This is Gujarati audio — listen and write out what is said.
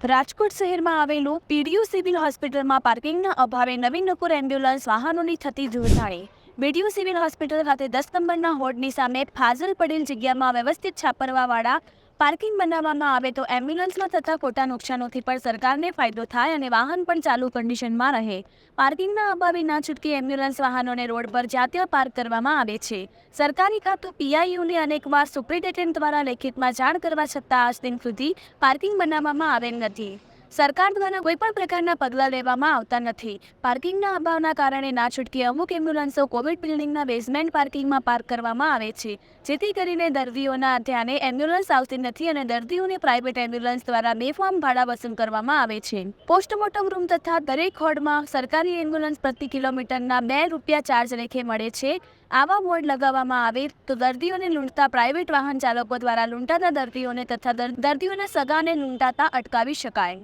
રાજકોટ શહેરમાં આવેલું પીડીયુ સિવિલ હોસ્પિટલમાં પાર્કિંગના અભાવે નવીન નકુર એમ્બ્યુલન્સ વાહનોની થતી ધૂળધાણી બીડીયુ સિવિલ હોસ્પિટલ ખાતે દસ નંબરના હોર્ડની સામે ફાજલ પડેલ જગ્યામાં વ્યવસ્થિત છાપરવાવાળા પાર્કિંગ બનાવવામાં આવે તો એમ્બ્યુલન્સમાં થતા ખોટા નુકસાનોથી પણ સરકારને ફાયદો થાય અને વાહન પણ ચાલુ કન્ડિશનમાં રહે. પાર્કિંગના અભાવે ના છૂટકી એમ્બ્યુલન્સ વાહનોને રોડ પર જ્યાં પાર્ક કરવામાં આવે છે. સરકારી ખાતું પીઆઈયુને અનેકવાર સુપ્રિન્ટેન્ડન્ટ દ્વારા લેખિતમાં જાણ કરવા છતાં આજ દિન સુધી પાર્કિંગ બનાવવામાં આવેલ નથી. સરકાર દ્વારા કોઈ પણ પ્રકારના પગલાં લેવામાં આવતા નથી. પાર્કિંગના અભાવના કારણે ના છૂટકી અમુક એમ્બ્યુલન્સો કોવિડ બિલ્ડિંગના બેઝમેન્ટ પાર્કિંગમાં પાર્ક કરવામાં આવે છે. જેથી કરીને દર્દીઓના ધ્યાને એમ્બ્યુલન્સ આવતી નથી અને દર્દીઓને પ્રાઇવેટ એમ્બ્યુલન્સ દ્વારા બેફામ ભાડા વસૂલ કરવામાં આવે છે. પોસ્ટમોર્ટમ રૂમ તથા દરેક હોર્ડમાં સરકારી એમ્બ્યુલન્સ પ્રતિ કિલોમીટરના બે રૂપિયા ચાર્જ લેખે મળે છે. આવા બોર્ડ લગાવવામાં આવે તો દર્દીઓને લૂંટતા પ્રાઇવેટ વાહન ચાલકો દ્વારા લૂંટાતા દર્દીઓને તથા દર્દીઓના સગાને લૂંટાતા અટકાવી શકાય.